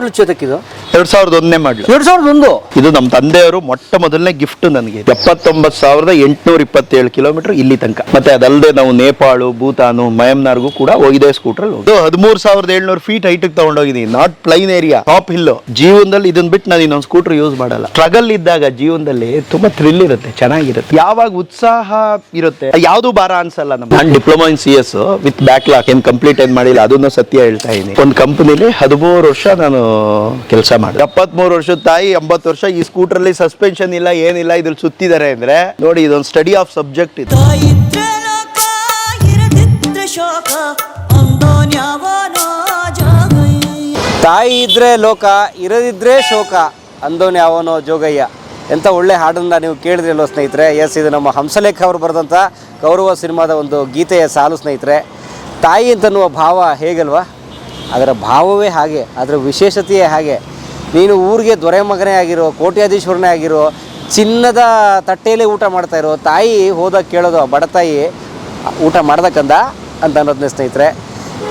ಮಾಡಲು ಇದು ಎರಡ್ ಸಾವಿರದ ಒಂದನೇ ಮಾಡ್ಲು ಎರಡ್ ಸಾವಿರದ ಒಂದು? ಇದು ನಮ್ಮ ತಂದೆಯವರು ಮೊಟ್ಟ ಮೊದಲನೇ ಗಿಫ್ಟ್ ನನಗೆ. ಎಪ್ಪತ್ತೊಂಬತ್ತು ಸಾವಿರದ ಎಂಟುನೂರ ಇಪ್ಪತ್ತೇಳು ಕಿಲೋಮೀಟರ್ ಇಲ್ಲಿ ತನಕ. ಮತ್ತೆ ಅದಲ್ಲದೆ ನಾವು ನೇಪಾಳು ಭೂತಾನು ಮಯಮ್ನಾರ್ಗೂ ಕೂಡ ಹೋಗಿದೆ ಸ್ಕೂಟರ್ ಇದು ಹದಿಮೂರು ಸಾವಿರದ ಏಳ್ನೂರು feet height ತಗೊಂಡೋಗಿದ್ದೀನಿ. Not plain area top hill ಜೀವನದಲ್ಲಿ ಇದನ್ನ ಬಿಟ್ಟು ನಾನು ಇನ್ನೊಂದು ಸ್ಕೂಟರ್ ಯೂಸ್ ಮಾಡಲ್ಲ. ಸ್ಟ್ರಗಲ್ ಇದ್ದಾಗ ಜೀವನದಲ್ಲಿ ತುಂಬಾ ಥ್ರಿಲ್ ಇರುತ್ತೆ ಚೆನ್ನಾಗಿರುತ್ತೆ. ಯಾವಾಗ ಉತ್ಸಾಹ ಇರುತ್ತೆ? ಯಾವ್ದು ಭಾರ ಅನ್ಸಲ್ಲ ನಮ್ಗೆ. ನಾನು diploma in C S with backlog ಏನ್ ಕಂಪ್ಲೀಟ್ ಏನ್ ಮಾಡಿಲ್ಲ ಅದನ್ನ ಸತ್ಯ ಹೇಳ್ತಾ ಇದ್ದೀನಿ ಒಂದು ಕಂಪನಿಲಿ ಹದಿಮೂರು ವರ್ಷ ನಾನು ಕೆಲಸ ಮಾಡಿದೆ. ಎಪ್ಪತ್ಮೂರು ವರ್ಷದ ತಾಯಿ ಎಂಬತ್ತು ವರ್ಷ ಈ ಸ್ಕೂಟರ್ ಅಲ್ಲಿ ಸಸ್ಪೆನ್ಷನ್ ಇಲ್ಲ ಏನಿಲ್ಲ ಇದ್ರಲ್ಲಿ ಸುತ್ತಿದ್ದಾರೆ ಅಂದ್ರೆ ನೋಡಿ ಇದೊಂದು ಸ್ಟಡಿ ಆಫ್ ಸಬ್ಜೆಕ್ಟ್ ಇದು. ತಾಯಿದ್ರೆ ಲೋಕ ಇರದಿದ್ರೆ ಶೋಕ ಅಂದೋನ್ಯಾವನೋ ತಾಯಿ ಇದ್ರೆ ಲೋಕ ಇರದಿದ್ರೆ ಶೋಕ ಅಂದೋನ್ ಯಾವನೋ ಜೋಗಯ್ಯ. ಎಂಥ ಒಳ್ಳೆ ಹಾಡನ್ನ ನೀವು ಕೇಳಿದ್ರಲ್ಲೋ ಸ್ನೇಹಿತರೆ? ಎಸ್ ಇದು ನಮ್ಮ ಹಂಸಲೇಖ ಅವರು ಬರೆದಂತ ಗೌರವ ಸಿನಿಮಾದ ಒಂದು ಗೀತೆಯ ಸಾಲು ಸ್ನೇಹಿತರೆ. ತಾಯಿ ಅಂತನ್ನುವ ಭಾವ ಹೇಗಲ್ವಾ? ಅದರ ಭಾವವೇ ಹಾಗೆ ಅದರ ವಿಶೇಷತೆಯೇ ಹಾಗೆ. ನೀನು ಊರಿಗೆ ದೊರೆ ಮಗನೇ ಆಗಿರೋ, ಕೋಟ್ಯಾಧೀಶ್ವರನೇ ಆಗಿರೋ, ಚಿನ್ನದ ತಟ್ಟೆಯಲ್ಲೇ ಊಟ ಮಾಡ್ತಾ ಇರೋ ತಾಯಿ ಹೋದಾಗ ಕೇಳೋದು ಬಡತಾಯಿ ಊಟ ಮಾಡ್ದಕ್ಕಂದ ಅಂತ ಅನ್ನೋದನ್ನ ಸ್ನೇಹಿತರೆ.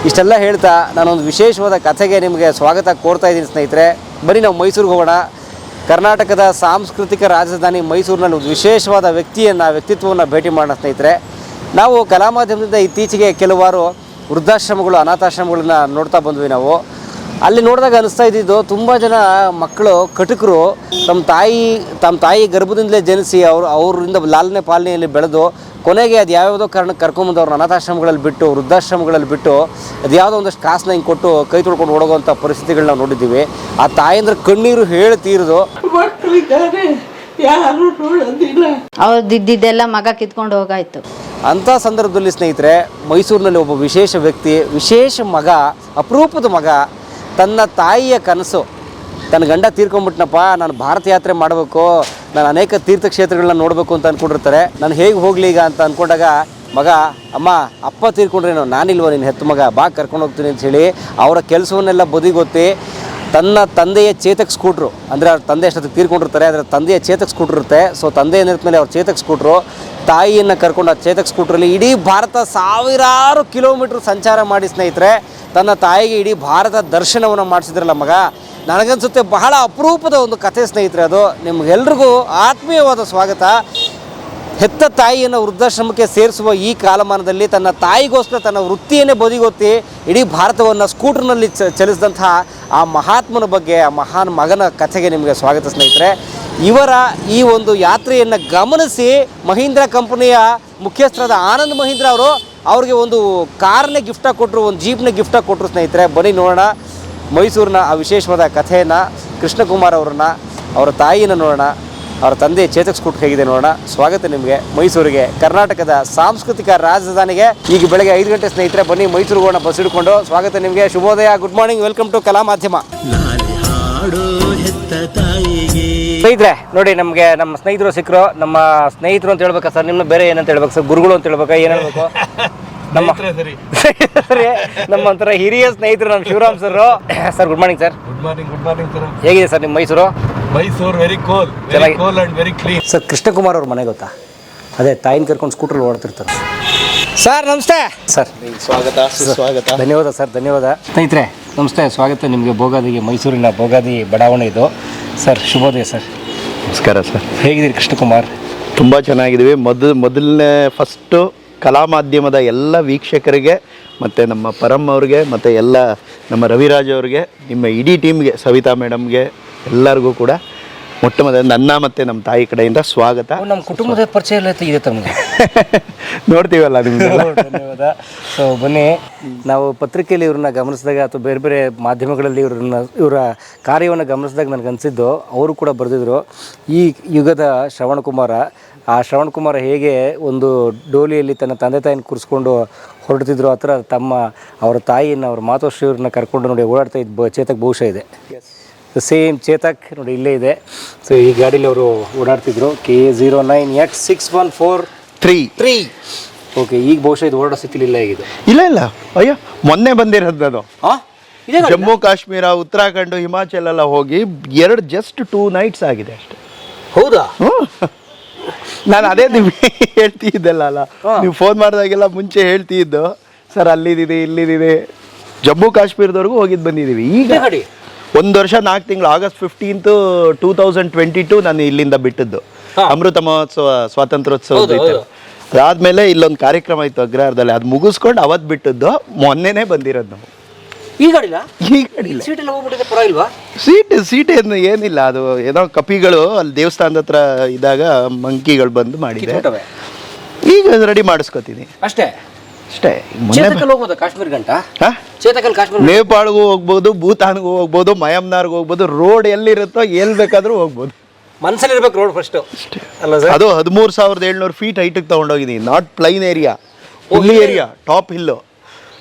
ಇಷ್ಟೆಲ್ಲ ಹೇಳ್ತಾ ನಾನೊಂದು ವಿಶೇಷವಾದ ಕಥೆಗೆ ನಿಮಗೆ ಸ್ವಾಗತ ಕೋರ್ತಾ ಇದ್ದೀನಿ ಸ್ನೇಹಿತರೆ. ಬನ್ನಿ ನಾವು ಮೈಸೂರಿಗೆ ಹೋಗೋಣ. ಕರ್ನಾಟಕದ ಸಾಂಸ್ಕೃತಿಕ ರಾಜಧಾನಿ ಮೈಸೂರಿನಲ್ಲಿ ಒಂದು ವಿಶೇಷವಾದ ವ್ಯಕ್ತಿಯನ್ನು, ವ್ಯಕ್ತಿತ್ವವನ್ನು ಭೇಟಿ ಮಾಡೋಣ ಸ್ನೇಹಿತರೆ. ನಾವು ಕಲಾ ಮಾಧ್ಯಮದಿಂದ ಇತ್ತೀಚೆಗೆ ಕೆಲವಾರು ವೃದ್ಧಾಶ್ರಮಗಳು, ಅನಾಥಾಶ್ರಮಗಳನ್ನ ನೋಡ್ತಾ ಬಂದ್ವಿ ನಾವು. ಅಲ್ಲಿ ನೋಡಿದಾಗ ಅನಿಸ್ತಾ ಇದ್ದಿದ್ದು ತುಂಬ ಜನ ಮಕ್ಕಳು ಕಟಕರು ತಮ್ಮ ತಾಯಿ ತಮ್ಮ ತಾಯಿ ಗರ್ಭದಿಂದಲೇ ಜನಿಸಿ ಅವರು ಅವರಿಂದ ಲಾಲನೆ ಪಾಲನೆಯಲ್ಲಿ ಬೆಳೆದು ಕೊನೆಗೆ ಅದು ಯಾವ್ಯಾವುದೋ ಕಾರಣಕ್ಕೆ ಕರ್ಕೊಂಬಂದು ಅವ್ರನ್ನ ಅನಾಥಾಶ್ರಮಗಳಲ್ಲಿ ಬಿಟ್ಟು ವೃದ್ಧಾಶ್ರಮಗಳಲ್ಲಿ ಬಿಟ್ಟು ಅದು ಯಾವುದೋ ಒಂದಷ್ಟು ಕಾಸನ್ನ ಹಿಂಗೆ ಕೊಟ್ಟು ಕೈ ತೊಳ್ಕೊಂಡು ಓಡೋಗುವಂಥ ಪರಿಸ್ಥಿತಿಗಳನ್ನ ನಾವು ನೋಡಿದ್ದೀವಿ. ಆ ತಾಯಂದ್ರ ಕಣ್ಣೀರು ಹೇಳಿ ತೀರಿದು ಅವ್ರದ್ದಿದ್ದೆಲ್ಲ ಮಗ ಕಿತ್ಕೊಂಡು ಹೋಗಾಯ್ತು. ಅಂಥ ಸಂದರ್ಭದಲ್ಲಿ ಸ್ನೇಹಿತರೆ ಮೈಸೂರಿನಲ್ಲಿ ಒಬ್ಬ ವಿಶೇಷ ವ್ಯಕ್ತಿ ವಿಶೇಷ ಮಗ ಅಪರೂಪದ ಮಗ ತನ್ನ ತಾಯಿಯ ಕನಸು. ತನ್ನ ಗಂಡ ತೀರ್ಕೊಂಡ್ಬಿಟ್ನಪ್ಪ, ನಾನು ಭಾರತ ಯಾತ್ರೆ ಮಾಡಬೇಕು, ನಾನು ಅನೇಕ ತೀರ್ಥಕ್ಷೇತ್ರಗಳನ್ನ ನೋಡಬೇಕು ಅಂತ ಅಂದ್ಕೊಂಡಿರ್ತಾರೆ ನಾನು ಹೇಗೆ ಹೋಗಲಿ ಈಗ ಅಂತ ಅಂದ್ಕೊಂಡಾಗ ಮಗ, ಅಮ್ಮ, ಅಪ್ಪ ತೀರ್ಕೊಂಡ್ರೇನು, ನಾನಿಲ್ವ ನಿನ್ನ ಹೆತ್ತು ಮಗ ಬಾ, ಕರ್ಕೊಂಡು ಹೋಗ್ತೀನಿ ಅಂತ ಹೇಳಿ, ಅವರ ಕೆಲಸವನ್ನೆಲ್ಲ ಬದಿಗೊತ್ತಿ ತನ್ನ ತಂದೆಯ ಚೇತಕ್ ಸ್ಕೂಟ್ರು ಅಂದರೆ ಅವ್ರ ತಂದೆ ಎಷ್ಟೊತ್ತಿಗೆ ತೀರ್ಕೊಂಡಿರ್ತಾರೆ ಅದರ ತಂದೆಯ ಚೇತಕ್ ಸ್ಕೂಟ್ರ್ ಇರುತ್ತೆ. ಸೊ ತಂದೆ ಏನಿರ್ತ ಮೇಲೆ ಅವ್ರ ಚೇತಕ್ ಸ್ಕೂಟ್ರು ತಾಯಿಯನ್ನು ಕರ್ಕೊಂಡು ಆ ಚೇತಕ್ ಸ್ಕೂಟ್ರಲ್ಲಿ ಇಡೀ ಭಾರತ ಸಾವಿರಾರು ಕಿಲೋಮೀಟ್ರ್ ಸಂಚಾರ ಮಾಡಿ ಸ್ನೇಹಿತರೆ, ತನ್ನ ತಾಯಿಗೆ ಇಡೀ ಭಾರತ ದರ್ಶನವನ್ನು ಮಾಡಿಸಿದ್ರಲ್ಲ ಮಗ. ನನಗನ್ಸುತ್ತೆ ಬಹಳ ಅಪರೂಪದ ಒಂದು ಕಥೆ ಸ್ನೇಹಿತರೆ ಅದು. ನಿಮಗೆಲ್ರಿಗೂ ಆತ್ಮೀಯವಾದ ಸ್ವಾಗತ. ಹೆತ್ತ ತಾಯಿಯನ್ನು ವೃದ್ಧಾಶ್ರಮಕ್ಕೆ ಸೇರಿಸುವ ಈ ಕಾಲಮಾನದಲ್ಲಿ ತನ್ನ ತಾಯಿಗೋಸ್ಕರ ತನ್ನ ವೃತ್ತಿಯನ್ನೇ ಬದಿಗೊತ್ತಿ ಇಡೀ ಭಾರತವನ್ನು ಸ್ಕೂಟರ್ನಲ್ಲಿ ಚಲಿಸಿದಂತಹ ಆ ಮಹಾತ್ಮನ ಬಗ್ಗೆ, ಆ ಮಹಾನ್ ಮಗನ ಕಥೆಗೆ ನಿಮಗೆ ಸ್ವಾಗತ ಸ್ನೇಹಿತರೆ. ಇವರ ಈ ಒಂದು ಯಾತ್ರೆಯನ್ನು ಗಮನಿಸಿ ಮಹೀಂದ್ರ ಕಂಪನಿಯ ಮುಖ್ಯಸ್ಥರಾದ ಆನಂದ್ ಮಹೀಂದ್ರ ಅವರು ಅವ್ರಿಗೆ ಒಂದು ಕಾರ್ನೇ ಗಿಫ್ಟಾಗಿ ಕೊಟ್ಟರು ಒಂದು ಜೀಪ್ನ ಗಿಫ್ಟಾಗಿ ಕೊಟ್ಟರು ಸ್ನೇಹಿತರೆ. ಬನ್ನಿ ನೋಡೋಣ ಮೈಸೂರಿನ ಆ ವಿಶೇಷವಾದ ಕಥೆಯನ್ನು, ಕೃಷ್ಣಕುಮಾರ್ ಅವ್ರನ್ನ, ಅವರ ತಾಯಿಯನ್ನು ನೋಡೋಣ. ಅವರ ತಂದೆ ಚೇತಕ್ ಸ್ಕೂಟ್ ಹೇಗಿದೆ ನೋಡೋಣ. ಸ್ವಾಗತ ನಿಮಗೆ. ಮೈಸೂರಿಗೆ, ಕರ್ನಾಟಕದ ಸಾಂಸ್ಕೃತಿಕ ರಾಜಧಾನಿಗೆ ಈಗ ಬೆಳಗ್ಗೆ ಐದು ಗಂಟೆ ಸ್ನೇಹಿತರೆ ಬನ್ನಿ ಮೈಸೂರು ಹೋಗೋಣ ಬಸ್ ಹಿಡ್ಕೊಂಡು. ಸ್ವಾಗತ ನಿಮಗೆ. ಶುಭೋದಯ, ಗುಡ್ ಮಾರ್ನಿಂಗ್, ವೆಲ್ಕಮ್ ಟು ಕಲಾ ಮಾಧ್ಯಮ ಸ್ನೇಹಿತರೆ ನೋಡಿ ನಮಗೆ ನಮ್ಮ ಸ್ನೇಹಿತರು ಸಿಕ್ಕರು ನಮ್ಮ ಸ್ನೇಹಿತರು ಅಂತ ಹೇಳ್ಬೇಕಾ ಸರ್? ನಿಮ್ಮ ಬೇರೆ ಏನಂತ ಹೇಳ್ಬೇಕು ಸರ್? ಗುರುಗಳು ಅಂತ ಹೇಳ್ಬೇಕಾ? ಏನ್ ಹೇಳ್ಬೇಕು? ನಮ್ಮ ಸರಿ. ನಮ್ಮ ಒಂಥರ ಹಿರಿಯ ಸ್ನೇಹಿತರು ನಮ್ಮ Shivaram sir sir good morning sir good morning good morning sir ಹೇಗಿದೆ ಸರ್ ನಿಮ್ಮ Mysuru? Mysuru very cool very ಚೆನ್ನಾಗಿ- cool and very clean sir Krishnakumar ಅವ್ರ ಮನೆ ಗೊತ್ತಾ? ಅದೇ ತಾಯಿನ ಕರ್ಕೊಂಡು ಸ್ಕೂಟ್ರಲ್ಲಿ ಓಡ್ತಿರ್ತಾರೆ ಸರ್ ನಮಸ್ತೆ. ಸರ್ ಸ್ವಾಗತ ಸ್ವಾಗತ ಧನ್ಯವಾದ ಸರ್ ಧನ್ಯವಾದ. ಸ್ನೇಹಿತರೆ ನಮಸ್ತೆ ಸ್ವಾಗತ ನಿಮಗೆ. ಭೋಗಾದಿಗೆ ಮೈಸೂರಿನ ಭೋಗಾದಿ ಬಡಾವಣೆ ಇದು. ಸರ್ ಶುಭೋದಯ ಸರ್. ನಮಸ್ಕಾರ ಸರ್. ಹೇಗಿದ್ದೀರಿ ಕೃಷ್ಣಕುಮಾರ್? ತುಂಬ ಚೆನ್ನಾಗಿದ್ದೀವಿ. ಮೊದಲು ಮೊದಲನೇ ಫಸ್ಟು ಕಲಾ ಮಾಧ್ಯಮದ ಎಲ್ಲ ವೀಕ್ಷಕರಿಗೆ ಮತ್ತು ನಮ್ಮ ಪರಮ್ ಅವ್ರಿಗೆ ಮತ್ತು ಎಲ್ಲ ನಮ್ಮ ರವಿರಾಜ್ ಅವ್ರಿಗೆ ನಿಮ್ಮ ಇಡೀ ಟೀಮ್ಗೆ ಸವಿತಾ ಮೇಡಮ್ಗೆ ಎಲ್ಲರಿಗೂ ಕೂಡ ಮೊಟ್ಟ ಮೊದಲ ನನ್ನ ಮತ್ತೆ ನಮ್ಮ ತಾಯಿ ಕಡೆಯಿಂದ ಸ್ವಾಗತ. ನಮ್ಮ ಕುಟುಂಬದ ಪರಿಚಯ ಎಲ್ಲ ಇದೆ ತಮಗೆ. ನೋಡ್ತೀವಲ್ಲ ಧನ್ಯವಾದ. ಸೊ ಬನ್ನಿ. ನಾವು ಪತ್ರಿಕೆಯಲ್ಲಿ ಇವ್ರನ್ನ ಗಮನಿಸಿದಾಗ ಅಥವಾ ಬೇರೆ ಬೇರೆ ಮಾಧ್ಯಮಗಳಲ್ಲಿ ಇವ್ರನ್ನ ಇವರ ಕಾರ್ಯವನ್ನು ಗಮನಿಸಿದಾಗ ನನಗೆ ಅನಿಸಿದ್ದು ಅವರು ಕೂಡ ಬರೆದಿದ್ರು. ಈ ಯುಗದ ಶ್ರವಣಕುಮಾರ ಆ ಶ್ರವಣಕುಮಾರ ಹೇಗೆ ಒಂದು ಡೋಲಿಯಲ್ಲಿ ತನ್ನ ತಂದೆ ತಾಯಿನ ಕೂರಿಸ್ಕೊಂಡು ಹೊರಡ್ತಿದ್ರು ಆ ಥರ ತಮ್ಮ ಅವರ ತಾಯಿಯನ್ನು ಅವ್ರ ಮಾತೋಶ್ರೀವ್ರನ್ನ ಕರ್ಕೊಂಡು ನೋಡಿ ಓಡಾಡ್ತಾ ಇದ್ದ ಚೇತಕ್ ಬಹುಶಃ ಇದೆ. ಸೇಮ್ ಚೇತಕ್ ನೋಡಿ ಇಲ್ಲೇ ಇದೆ. ಸೊ ಈ ಗಾಡೀಲಿ ಅವರು ಓಡಾಡ್ತಿದ್ರು. K A zero nine eight six one four three three okay ಈಗ ಬಹುಶಃ ಇದು ಓಡಾಡೋ ಸ್ಥಿತಿಲಿ ಇಲ್ಲ ಆಗಿದೆ ಇಲ್ಲ ಇಲ್ಲ. ಅಯ್ಯೋ ಮೊನ್ನೆ ಬಂದಿರೋದು ಅದು. ಹಾಂ? ಇದೇ ಜಮ್ಮು ಕಾಶ್ಮೀರ ಉತ್ತರಾಖಂಡ್ ಹಿಮಾಚಲ್ ಎಲ್ಲ ಹೋಗಿ ಎರಡು ಜಸ್ಟ್ ಟೂ ನೈಟ್ಸ್ ಆಗಿದೆ ಅಷ್ಟೇ. ಹೌದಾ? ಹ್ಮ್. ನಾನು ಅದೇ ನಿಮ್ಗೆ ಹೇಳ್ತಿದ್ದಲ್ಲ ಅಲ್ಲ. ನೀವು ಫೋನ್ ಮಾಡಿದಾಗೆಲ್ಲ ಮುಂಚೆ ಹೇಳ್ತಿದ್ದು. ಸರ್ ಅಲ್ಲಿದಿದೆ ಇಲ್ಲಿದಿದೆ. ಜಮ್ಮು ಕಾಶ್ಮೀರದವರೆಗೂ ಹೋಗಿದ್ದು ಬಂದಿದ್ದೀವಿ ಈಗ ಇದೇ ಗಾಡಿ? ಒಂದು ವರ್ಷ ನಾಲ್ಕು ತಿಂಗಳು August fifteenth two thousand twenty two ನಾನು ಇಲ್ಲಿಂದ ಬಿಟ್ಟದ್ದು. ಅಮೃತ ಮಹೋತ್ಸವ ಸ್ವಾತಂತ್ರ್ಯೋತ್ಸವ. ಅದಾದ್ಮೇಲೆ ಇಲ್ಲೊಂದು ಕಾರ್ಯಕ್ರಮ ಇತ್ತು ಅಗ್ರಹಾರದಲ್ಲಿ. ಅದು ಮುಗಿಸ್ಕೊಂಡು ಅವತ್ತು ಬಿಟ್ಟದ್ದು ಮೊನ್ನೆನೇ ಬಂದಿರೋದು ನಾವು. ಈ ಗಾಡಿಲ್ಲ ಈ ಕಡಿಲ್ಲ ಸೀಟ್ ಸೀಟ್ ಸೀಟ್ ಏನು ಏನಿಲ್ಲ. ಅದು ಏನೋ ಕಪಿಗಳು ಅಲ್ಲಿ ದೇವಸ್ಥಾನದ ಹತ್ರ ಇದ್ದಾಗ ಮಂಕಿಗಳು ಬಂದು ಮಾಡಿದೆ. ಈಗ ರೆಡಿ ಮಾಡಿಸ್ಕೊತೀನಿ. ಅಷ್ಟೇ? ಅಷ್ಟೇ. ಹೋಗ್ಬೋದಾ ಕಾಶ್ಮೀರ್ ಗಂಟ ಹಾ? ಚೇತಕಲ್ಲಿ ಕಾಶ್ಮೀರ್ ನೇಪಾಳ್ಗೂ ಹೋಗ್ಬೋದು ಭೂತಾನ್ಗೂ ಹೋಗ್ಬೋದು ಮಯಮ್ನಾರ್ಗೂ ಹೋಗ್ಬೋದು ರೋಡ್ ಎಲ್ಲಿರುತ್ತೋ ಎಲ್ಲಿ ಬೇಕಾದ್ರೂ ಹೋಗ್ಬೋದು. ಮನ್ಸಲ್ಲಿ ಇರ್ಬೇಕು ರೋಡ್ ಫಸ್ಟ್ ಅಲ್ಲ ಸರ್? ಅದು ಹದಿಮೂರು ಸಾವಿರದ ಏಳ್ನೂರು ಫೀಟ್ ಹೈಟಿಗೆ ತೊಗೊಂಡೋಗಿದ್ದೀನಿ not plain area hilly area top hill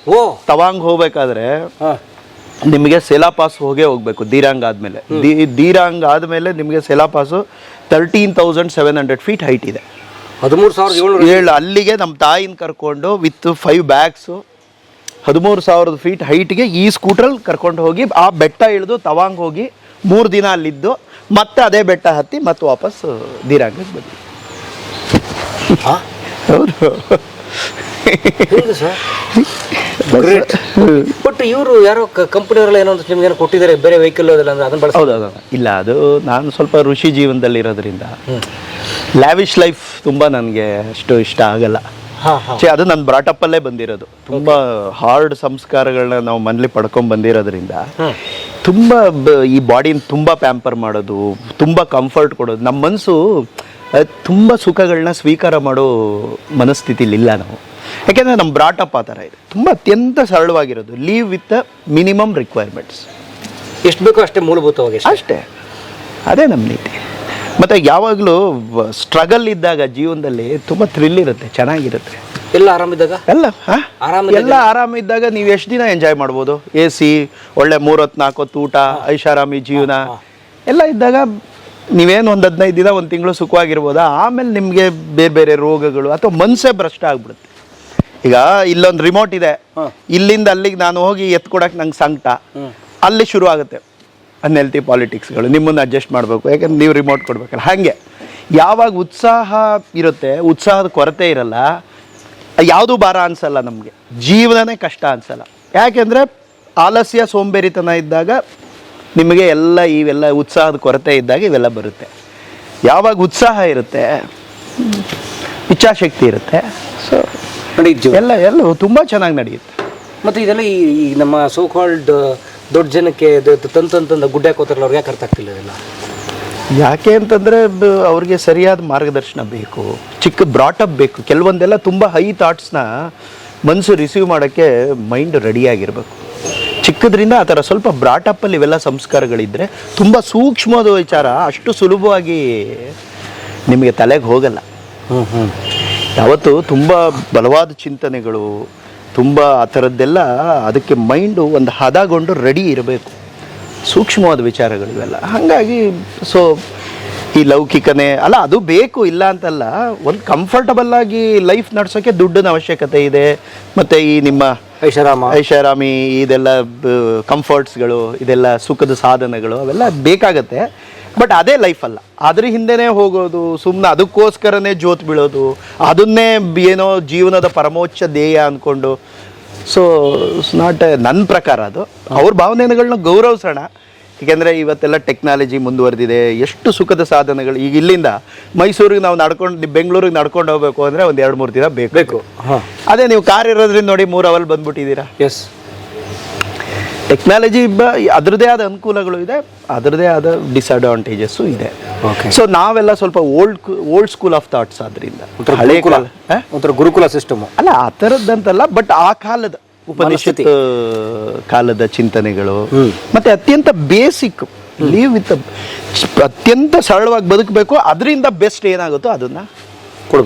ಓ. ತವಾಂಗ್ ಹೋಗ್ಬೇಕಾದ್ರೆ ಹಾ. ನಿಮಗೆ ಸೆಲಾ ಪಾಸ್ ಹೋಗೇ ಹೋಗ್ಬೇಕು ದೀರಾಂಗ್ ಆದಮೇಲೆ. ದೀರಾಂಗ್ ಆದಮೇಲೆ ನಿಮಗೆ Sela pass thirteen thousand seven hundred feet height ಇದೆ. ಹದಿಮೂರು ಸಾವಿರದ ಏಳ್ನೂರು ಏಳು ಅಲ್ಲಿಗೆ ನಮ್ಮ ತಾಯಿನ ಕರ್ಕೊಂಡು ವಿತ್ ಫೈವ್ ಬ್ಯಾಗ್ಸು ಹದಿಮೂರು ಸಾವಿರದ ಫೀಟ್ ಹೈಟ್ಗೆ ಈ ಸ್ಕೂಟ್ರಲ್ಲಿ ಕರ್ಕೊಂಡು ಹೋಗಿ ಆ ಬೆಟ್ಟ ಇಳಿದು ತವಾಂಗ್ ಹೋಗಿ ಮೂರು ದಿನ ಅಲ್ಲಿದ್ದು ಮತ್ತೆ ಅದೇ ಬೆಟ್ಟ ಹತ್ತಿ ಮತ್ತೆ ವಾಪಸ್ ದೀರಾಂಗಕ್ಕೆ ಬಂದ್ವಿ. ಹೌದು. ಬಟ್ ಇವರು ಯಾರೋ ಕಂಪನಿಯವರೆಲ್ಲ ಏನೋ ನಿಮ್ಗೆ ಏನೋ ಕೊಟ್ಟಿದ್ದಾರೆ ಬೇರೆ ವೆಹಿಕಲ್ ಅದೆಲ್ಲ ಅಂದ್ರೆ ಅದನ್ನ ಬಳಸ ಹೌದು ಹೌದು. ಇಲ್ಲ ಅದು ನಾನು ಸ್ವಲ್ಪ ಋಷಿ ಜೀವನದಲ್ಲಿರೋದ್ರಿಂದ ಲ್ಯಾವಿಶ್ ಲೈಫ್ ತುಂಬ ನನಗೆ ಅಷ್ಟು ಇಷ್ಟ ಆಗಲ್ಲ. ಹಾ ಅದು ನನ್ನ ಬ್ರಾಟಪ್ಪಲ್ಲೇ ಬಂದಿರೋದು. ತುಂಬ ಹಾರ್ಡ್ ಸಂಸ್ಕಾರಗಳನ್ನ ನಾವು ಮನೇಲಿ ಪಡ್ಕೊಂಡ್ ಬಂದಿರೋದ್ರಿಂದ ತುಂಬ ಬ- ಈ ಬಾಡಿನ ತುಂಬ ಪ್ಯಾಂಪರ್ ಮಾಡೋದು ತುಂಬ ಕಂಫರ್ಟ್ ಕೊಡೋದು. ನಮ್ಮ ಮನಸ್ಸು ತುಂಬ ಸುಖಗಳನ್ನ ಸ್ವೀಕಾರ ಮಾಡೋ ಮನಸ್ಥಿತಿಲಿಲ್ಲ ನಾವು. ಯಾಕೆಂದರೆ ನಮ್ಮ ಬ್ರಾಟಪ್ ಆ ಥರ ಇದೆ. ತುಂಬ ಅತ್ಯಂತ ಸರಳವಾಗಿರೋದು. ಲೀವ್ ವಿತ್ ಮಿನಿಮಮ್ ರಿಕ್ವೈರ್ಮೆಂಟ್ಸ್ ಎಷ್ಟು ಬೇಕೋ ಅಷ್ಟೇ ಮೂಲಭೂತವಾಗಿ ಅಷ್ಟೇ. ಅದೇ ನಮ್ಮ ನೀತಿ. ಮತ್ತು ಯಾವಾಗಲೂ ಸ್ಟ್ರಗಲ್ ಇದ್ದಾಗ ಜೀವನದಲ್ಲಿ ತುಂಬ ಥ್ರಿಲ್ ಇರುತ್ತೆ ಚೆನ್ನಾಗಿರುತ್ತೆ. ಎಲ್ಲ ಆರಾಮಿದ್ದಾಗ ಎಲ್ಲ ಆರಾಮ ಎಲ್ಲ ಆರಾಮಿದ್ದಾಗ ನೀವು ಎಷ್ಟು ದಿನ ಎಂಜಾಯ್ ಮಾಡ್ಬೋದು? ಎ ಸಿ ಒಳ್ಳೆ ಮೂರೊತ್ತು ನಾಲ್ಕೊತ್ತು ಊಟ ಐಷಾರಾಮಿ ಜೀವನ. ಎಲ್ಲ ಇದ್ದಾಗ ನೀವೇನು ಒಂದು ಹದಿನೈದು ದಿನ ಒಂದು ತಿಂಗಳು ಸುಖವಾಗಿರ್ಬೋದಾ? ಆಮೇಲೆ ನಿಮಗೆ ಬೇರೆ ಬೇರೆ ರೋಗಗಳು ಅಥವಾ ಮನಸ್ಸೇ ಭ್ರಷ್ಟ ಆಗ್ಬಿಡುತ್ತೆ. ಈಗ ಇಲ್ಲೊಂದು ರಿಮೋಟ್ ಇದೆ. ಇಲ್ಲಿಂದ ಅಲ್ಲಿಗೆ ನಾನು ಹೋಗಿ ಎತ್ಕೊಡಕ್ಕೆ ನಂಗೆ ಸಂಕಟ. ಅಲ್ಲಿ ಶುರು ಆಗುತ್ತೆ. ಅನ್ಹೆಲ್ತಿ ಪಾಲಿಟಿಕ್ಸ್ಗಳು ನಿಮ್ಮನ್ನು ಅಡ್ಜಸ್ಟ್ ಮಾಡಬೇಕು. ಯಾಕಂದ್ರೆ ನೀವು ರಿಮೋಟ್ ಕೊಡ್ಬೇಕಲ್ಲ. ಹಾಗೆ ಯಾವಾಗ ಉತ್ಸಾಹ ಇರುತ್ತೆ ಉತ್ಸಾಹದ ಕೊರತೆ ಇರಲ್ಲ ಯಾವುದು ಭಾರ ಅನ್ಸಲ್ಲ ನಮಗೆ. ಜೀವನನೇ ಕಷ್ಟ ಅನ್ಸಲ್ಲ. ಯಾಕೆಂದರೆ ಆಲಸ್ಯ ಸೋಂಬೇರಿತನ ಇದ್ದಾಗ ನಿಮಗೆ ಎಲ್ಲ ಇವೆಲ್ಲ ಉತ್ಸಾಹದ ಕೊರತೆ ಇದ್ದಾಗ ಇವೆಲ್ಲ ಬರುತ್ತೆ. ಯಾವಾಗ ಉತ್ಸಾಹ ಇರುತ್ತೆ ಇಚ್ಛಾಶಕ್ತಿ ಇರುತ್ತೆ. ಸೊ ನಡೀತು. ಎಲ್ಲ ಎಲ್ಲ ತುಂಬ ಚೆನ್ನಾಗಿ ನಡೆಯುತ್ತೆ ಮತ್ತೆ ಇದೆಲ್ಲ ಈ ಈ ನಮ್ಮ ಸೋ ಕಾಲ್ಡ್ ದೊಡ್ಡ ಜನಕ್ಕೆ ತಂತಂತಂದ ಗುಡ್ಡ ಹಾಕೋತಾರಲ್ಲ ಅವ್ರಿಗೆ ಯಾಕೆ ಅರ್ಥ ಆಗ್ತಿಲ್ಲ ಇದೆಲ್ಲ? ಯಾಕೆ ಅಂತಂದರೆ ಅವ್ರಿಗೆ ಸರಿಯಾದ ಮಾರ್ಗದರ್ಶನ ಬೇಕು ಚಿಕ್ಕ ಬ್ರಾಟಪ್ ಬೇಕು. ಕೆಲವೊಂದೆಲ್ಲ ತುಂಬ ಹೈ ಥಾಟ್ಸ್ನ ಮನಸ್ಸು ರಿಸೀವ್ ಮಾಡೋಕ್ಕೆ ಮೈಂಡ್ ರೆಡಿಯಾಗಿರಬೇಕು ಚಿಕ್ಕದ್ರಿಂದ ಆ ಥರ ಸ್ವಲ್ಪ ಬ್ರಾಟಪ್ಪಲ್ಲಿ ಇವೆಲ್ಲ ಸಂಸ್ಕಾರಗಳಿದ್ದರೆ ತುಂಬ ಸೂಕ್ಷ್ಮವಾದ ವಿಚಾರ ಅಷ್ಟು ಸುಲಭವಾಗಿ ನಿಮಗೆ ತಲೆಗೆ ಹೋಗಲ್ಲ. ಹ್ಞೂ ಹ್ಞೂ ಯಾವತ್ತು ತುಂಬ ಬಲವಾದ ಚಿಂತನೆಗಳು ತುಂಬ ಆ ಥರದ್ದೆಲ್ಲ ಅದಕ್ಕೆ ಮೈಂಡು ಒಂದು ಹದಗೊಂಡು ರೆಡಿ ಇರಬೇಕು. ಸೂಕ್ಷ್ಮವಾದ ವಿಚಾರಗಳು ಇವೆಲ್ಲ. ಹಾಗಾಗಿ ಸೊ ಈ ಲೌಕಿಕನೇ ಅಲ್ಲ ಅದು ಬೇಕು ಇಲ್ಲ ಅಂತಲ್ಲ ಒಂದು ಕಂಫರ್ಟಬಲ್ ಆಗಿ ಲೈಫ್ ನಡೆಸೋಕ್ಕೆ ದುಡ್ಡಿನ ಅವಶ್ಯಕತೆ ಇದೆ. ಮತ್ತು ಈ ನಿಮ್ಮ ಐಷಾರಾಮ. ಐಷಾರಾಮಿ ಇದೆಲ್ಲ ಕಂಫರ್ಟ್ಸ್ಗಳು ಇದೆಲ್ಲ ಸುಖದ ಸಾಧನಗಳು ಅವೆಲ್ಲ ಬೇಕಾಗತ್ತೆ. ಬಟ್ ಅದೇ ಲೈಫ್ ಅಲ್ಲ. ಅದ್ರ ಹಿಂದೆನೇ ಹೋಗೋದು ಸುಮ್ಮನೆ ಅದಕ್ಕೋಸ್ಕರನೇ ಜೋತ್ ಬೀಳೋದು ಅದನ್ನೇ ಏನೋ ಜೀವನದ ಪರಮೋಚ್ಚ ಧ್ಯೇಯ ಅಂದ್ಕೊಂಡು ಸೊ ನಾಟ್ ನನ್ನ ಪ್ರಕಾರ ಅದು. ಅವ್ರ ಭಾವನೆಗಳನ್ನ ಗೌರವಿಸೋಣ. ಏಕೆಂದರೆ ಇವತ್ತೆಲ್ಲ ಟೆಕ್ನಾಲಜಿ ಮುಂದುವರೆದಿದೆ. ಎಷ್ಟು ಸುಖದ ಸಾಧನಗಳು. ಈಗ ಇಲ್ಲಿಂದ ಮೈಸೂರಿಗೆ ನಾವು ನಡ್ಕೊಂಡು ಬೆಂಗಳೂರಿಗೆ ನಡ್ಕೊಂಡು ಹೋಗಬೇಕು ಅಂದರೆ ಒಂದು ಎರಡು ಮೂರು ದಿನ ಬೇಕು. ಬೇಕು. ಹಾಂ. ಅದೇ ನೀವು ಕಾರ್ ಇರೋದ್ರಿಂದ ನೋಡಿ ಮೂರು ಅವರ್ ಬಂದ್ಬಿಟ್ಟಿದ್ದೀರಾ? ಎಸ್ ಟೆಕ್ನಾಲಜಿ ಅದರದೇ ಆದ ಅನುಕೂಲಗಳು ಇದೆ ಅದರದೇ ಆದ ಡಿಸ್ಅಡ್ವಾಂಟೇಜಸ್ಸು ಇದೆ. ಸೊ ನಾವೆಲ್ಲ ಸ್ವಲ್ಪ old old school of thoughts ಆದ್ರಿಂದ. ಹಳೆ ಕಾಲ ಒಂಥರ ಗುರುಕುಲ ಸಿಸ್ಟಮ್ ಅಲ್ಲ ಆ ಥರದ್ದಂತಲ್ಲ ಬಟ್ ಆ ಕಾಲದ ಉಪನಿಷತ್ ಕಾಲದ ಚಿಂತನೆಗಳು ಮತ್ತೆ ಅತ್ಯಂತ ಬೇಸಿಕ್ ಲೀವ್ ವಿತ್ ಅತ್ಯಂತ ಸರಳವಾಗಿ ಬದುಕಬೇಕು ಅದರಿಂದ ಬೆಸ್ಟ್ ಏನಾಗುತ್ತೋ ಅದನ್ನ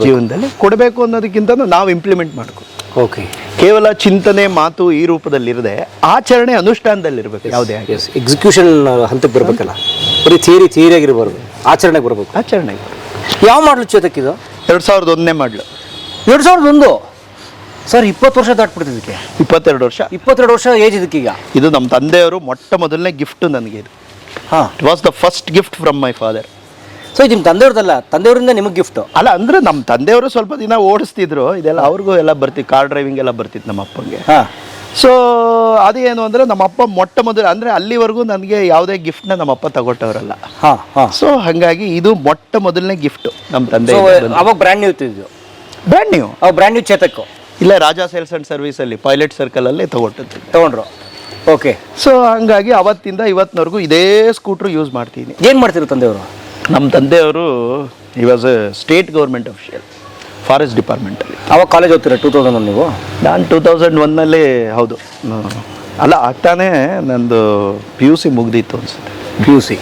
ಜೀವನದಲ್ಲಿ ಕೊಡಬೇಕು ಅನ್ನೋದಕ್ಕಿಂತ ನಾವು ಇಂಪ್ಲಿಮೆಂಟ್ ಮಾಡ್ಕೊ ಓಕೆ ಕೇವಲ ಚಿಂತನೆ ಮಾತು ಈ ರೂಪದಲ್ಲಿರದೆ ಆಚರಣೆ ಅನುಷ್ಠಾನದಲ್ಲಿರ್ಬೇಕು ಯಾವುದೇ ಎಸ್ ಎಕ್ಸಿಕ್ಯೂಷನ್ ಹಂತಕ್ಕೆ ಬರಬೇಕಲ್ಲ. ಬರೀ ಥಿಯರಿ ಥಿಯರಿ ಆಗಿರಬಾರ್ದು. ಆಚರಣೆಗೆ ಬರಬೇಕು. ಆಚರಣೆ ಯಾವ ಮಾಡಲು ಚೇತಕ್ಕಿದು? ಎರಡು ಸಾವಿರದ ಒಂದನೇ ಮಾಡಲು ಎರಡು ಸಾವಿರದ ಒಂದು? ಸರ್ ಇಪ್ಪತ್ತು ವರ್ಷ ದಾಟ್ಬಿಡ್ತಿದ್ದಕ್ಕೆ ಇಪ್ಪತ್ತೆರಡು ವರ್ಷ. ಇಪ್ಪತ್ತೆರಡು ವರ್ಷ ಏಜ್ ಇದಕ್ಕೆ ಈಗ ಇದು ನಮ್ಮ ತಂದೆಯವರು ಮೊಟ್ಟ ಮೊದಲನೇ ಗಿಫ್ಟ್ ನನಗೆ ಇದು. ಹಾಂ. It was the first gift from my father so ಇದು ನಿಮ್ಮ ತಂದೆಯವ್ರದಲ್ಲ ತಂದೆಯವರಿಂದ ನಿಮಗೆ ಗಿಫ್ಟ್ ಅಲ್ಲ ಅಂದ್ರೆ ನಮ್ಮ ತಂದೆಯವರು ಸ್ವಲ್ಪ ದಿನ ಓಡಿಸ್ತಿದ್ರು ಇದೆಲ್ಲ ಅವ್ರಿಗೂ ಎಲ್ಲ ಬರ್ತಿತ್ತು ಕಾರ್ ಡ್ರೈವಿಂಗ್ ಎಲ್ಲ ಬರ್ತಿತ್ತು ನಮ್ಮ ಅಪ್ಪಂಗೆ. ಹಾಂ. ಸೊ ಅದೇನು ಅಂದ್ರ ನಮ್ಮ ಅಪ್ಪ ಮೊಟ್ಟ ಮೊದಲು ಅಂದ್ರೆ ಅಲ್ಲಿವರೆಗೂ ನನಗೆ ಯಾವುದೇ ಗಿಫ್ಟ್ನ ನಮ್ಮಪ್ಪ ತಗೊಟ್ಟವರಲ್ಲ. ಹಾಂ ಹಾಂ. ಸೊ ಹಾಗಾಗಿ ಇದು ಮೊಟ್ಟ ಮೊದಲನೇ ಗಿಫ್ಟ್ ನಮ್ಮ ತಂದೆ ಅವಾಗ ಬ್ರ್ಯಾಂಡ್ ನ್ಯೂ ಇತ್ತು ಬ್ರ್ಯಾಂಡ್ ನ್ಯೂ ಅವಾಗ ಬ್ರ್ಯಾಂಡ್ ನ್ಯೂ ಚೇತಕ್ಕು ಇಲ್ಲ ರಾಜಾ ಸೇಲ್ಸ್ ಅಂಡ್ ಸರ್ವಿಸಲ್ಲಿ ಪೈಲಟ್ ಸರ್ಕಲ್ ಅಲ್ಲಿ ತಗೊಟ್ಟದ್ದು. ತಗೊಂಡ್ರು. ಓಕೆ ಸೊ ಹಂಗಾಗಿ ಅವತ್ತಿಂದ ಇವತ್ತಿನವರೆಗೂ ಇದೇ ಸ್ಕೂಟ್ರು ಯೂಸ್ ಮಾಡ್ತೀನಿ. ಏನು ಮಾಡ್ತಿರು ತಂದೆಯವರು? ನಮ್ಮ ತಂದೆಯವರು ಈ was state government official forest ಡಿಪಾರ್ಟ್ಮೆಂಟಲ್ಲಿ ಅವಾಗ ಕಾಲೇಜ್ ಓದ್ತೀರಾ ಟೂ ತೌಸಂಡ್ ಒನ್ ನೀವು? ನಾನು ಟೂ ತೌಸಂಡ್ ಒನ್ನಲ್ಲಿ ಹೌದು. ಅಲ್ಲ ಆಗ್ತಾನೆ ನಂದು ಪಿ ಯು ಸಿ ಮುಗ್ದಿತ್ತು ಅನ್ಸುತ್ತೆ. P U C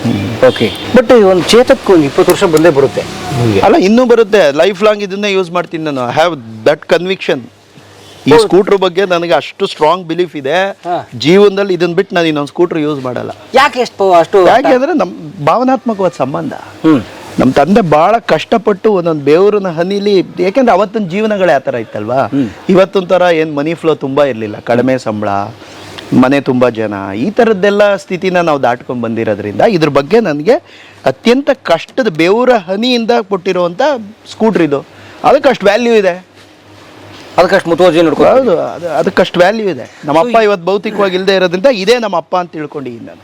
okay but ಒಂದು ಚೇತಕ್ಕೆ ಒಂದು ಇಪ್ಪತ್ತು ವರ್ಷ ಬಂದೇ ಬರುತ್ತೆ. ಅಲ್ಲ ಇನ್ನೂ ಬರುತ್ತೆ. ಲೈಫ್ ಲಾಂಗ್ ಇದನ್ನೇ ಯೂಸ್ ಮಾಡ್ತೀನಿ ನಾನು. ಐ ಹ್ಯಾವ್ ದಟ್ ಕನ್ವಿಕ್ಷನ್ ಈ ಸ್ಕೂಟ್ರ್ ಬಗ್ಗೆ ನನಗೆ ಅಷ್ಟು ಸ್ಟ್ರಾಂಗ್ ಬಿಲೀಫ್ ಇದೆ. ಜೀವನದಲ್ಲಿ ಇದನ್ನ ಬಿಟ್ಟು ನಾನು ಇನ್ನೊಂದು ಸ್ಕೂಟ್ರ್ ಯೂಸ್ ಮಾಡಲ್ಲ. ಯಾಕೆ ಎಷ್ಟು ಅಷ್ಟು ಯಾಕೆ ಅಂದ್ರೆ ನಮ್ಮ ಭಾವನಾತ್ಮಕವಾದ ಸಂಬಂಧ. ನಮ್ಮ ತಂದೆ ಬಹಳ ಕಷ್ಟಪಟ್ಟು ಒಂದೊಂದು ಬೇವರನ್ನ ಹನಿಲಿ ಯಾಕೆಂದ್ರೆ ಅವತ್ತಿನ ಜೀವನಗಳೇ ಆ ಥರ ಇತ್ತಲ್ವಾ? ಇವತ್ತೊಂಥರ ಥರ ಏನು ಮನಿ ಫ್ಲೋ ತುಂಬ ಇರಲಿಲ್ಲ. ಕಡಿಮೆ ಸಂಬಳ ಮನೆ ತುಂಬ ಜನ ಈ ಥರದ್ದೆಲ್ಲ ಸ್ಥಿತಿನ ನಾವು ದಾಟ್ಕೊಂಡು ಬಂದಿರೋದ್ರಿಂದ ಇದ್ರ ಬಗ್ಗೆ ನನಗೆ ಅತ್ಯಂತ ಕಷ್ಟದ ಬೇವರ ಹನಿಯಿಂದ ಕೊಟ್ಟಿರುವಂಥ ಸ್ಕೂಟ್ರ್ ಇದು. ಅದಕ್ಕೆ ಅಷ್ಟು ವ್ಯಾಲ್ಯೂ ಇದೆ. ಅದಕ್ಕಷ್ಟು ಮುತುವರ್ಜಿ ನೋಡ್ಕೊ ಹೌದು ಅದು ಅದಕ್ಕಷ್ಟು ವ್ಯಾಲ್ಯೂ ಇದೆ. ನಮ್ಮಪ್ಪ ಇವತ್ತು ಭೌತಿಕವಾಗಿ ಇಲ್ಲದೆ ಇರೋದ್ರಿಂದ ಇದೇ ನಮ್ಮ ಅಪ್ಪ ಅಂತ ತಿಳ್ಕೊಂಡಿದ್ದೀನಿ ನಾನು.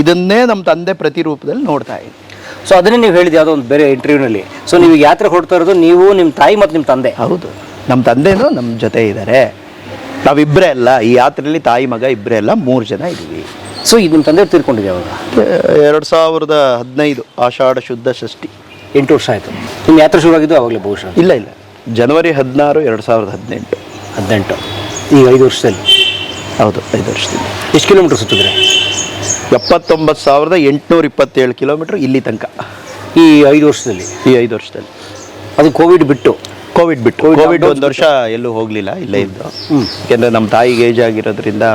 ಇದನ್ನೇ ನಮ್ಮ ತಂದೆ ಪ್ರತಿರೂಪದಲ್ಲಿ ನೋಡ್ತಾ ಇದ್ದೀನಿ ಸೊ ಅದನ್ನೇ ನೀವು ಹೇಳಿದ ಯಾವುದೋ ಒಂದು ಬೇರೆ ಇಂಟರ್ವ್ಯೂನಲ್ಲಿ ಸೊ ನೀವು ಯಾತ್ರೆ ಹೊಡ್ತಾ ಇರೋದು ನೀವು ನಿಮ್ಮ ತಾಯಿ ಮತ್ತು ನಿಮ್ಮ ತಂದೆ. ಹೌದು. ನಮ್ಮ ತಂದೆನೂ ನಮ್ಮ ಜೊತೆ ಇದ್ದಾರೆ ನಾವಿಬ್ಬರೇ ಅಲ್ಲ ಈ ಯಾತ್ರೆಯಲ್ಲಿ ತಾಯಿ ಮಗ ಇಬ್ಬರೇ ಅಲ್ಲ ಮೂರು ಜನ ಇದ್ದೀವಿ. ಸೊ ಇದು ನಿಮ್ಮ ತಂದೆ ತೀರ್ಕೊಂಡಿದೆ ಅವಾಗ ಎರಡು ಸಾವಿರದ ಹದಿನೈದು ಆಷಾಢ ಶುದ್ಧ ಷಷ್ಠಿ. ಎಂಟು ವರ್ಷ ಆಯಿತು. ನಿಮ್ಮ ಯಾತ್ರೆ ಶುರುವಾಗಿದ್ದು ಆವಾಗಲೇ ಬಹುಶಃ? ಇಲ್ಲ ಇಲ್ಲ. ಜನವರಿ ಹದಿನಾರು ಎರಡು ಸಾವಿರದ ಹದಿನೆಂಟು. ಹದಿನೆಂಟು. ಈಗ ಐದು ವರ್ಷದಲ್ಲಿ. ಹೌದು ಐದು ವರ್ಷದಲ್ಲಿ ಎಷ್ಟು ಕಿಲೋಮೀಟರ್ ಸುತ್ತಿದ್ರೆ? ಎಪ್ಪತ್ತೊಂಬತ್ತು ಸಾವಿರದ ಎಂಟುನೂರ ಇಪ್ಪತ್ತೇಳು ಕಿಲೋಮೀಟ್ರ್ ಇಲ್ಲಿ ತನಕ. ಈ ಐದು ವರ್ಷದಲ್ಲಿ? ಈ ಐದು ವರ್ಷದಲ್ಲಿ. ಅದು ಕೋವಿಡ್ ಬಿಟ್ಟು? ಕೋವಿಡ್ ಬಿಟ್ಟು. ಕೋವಿಡ್ ಒಂದು ವರ್ಷ ಎಲ್ಲೂ ಹೋಗಲಿಲ್ಲ ಇಲ್ಲೇ ಇದ್ದು. ಯಾಕೆಂದರೆ ನಮ್ಮ ತಾಯಿಗೆ ಏಜ್ ಆಗಿರೋದ್ರಿಂದ